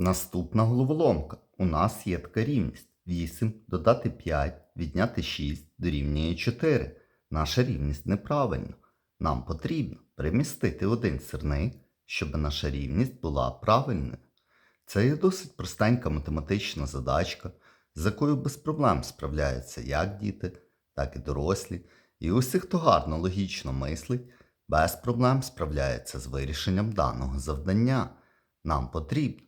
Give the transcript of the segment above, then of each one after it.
Наступна головоломка. У нас є така рівність. 8 додати 5, відняти 6 дорівнює 4. Наша рівність неправильна. Нам потрібно перемістити один сирник, щоб наша рівність була правильною. Це є досить простенька математична задачка, з якою без проблем справляються як діти, так і дорослі. І усі, хто гарно логічно мислить, без проблем справляється з вирішенням даного завдання. Нам потрібно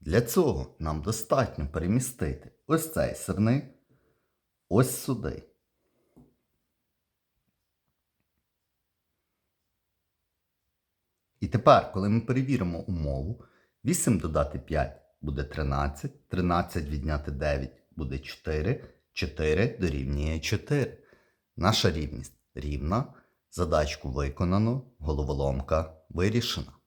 Для цього нам достатньо перемістити ось цей сирник ось сюди. І тепер, коли ми перевіримо умову, 8 додати 5 буде 13, 13 відняти 9 буде 4, 4 дорівнює 4. Наша рівність рівна, задачку виконано, головоломка вирішена.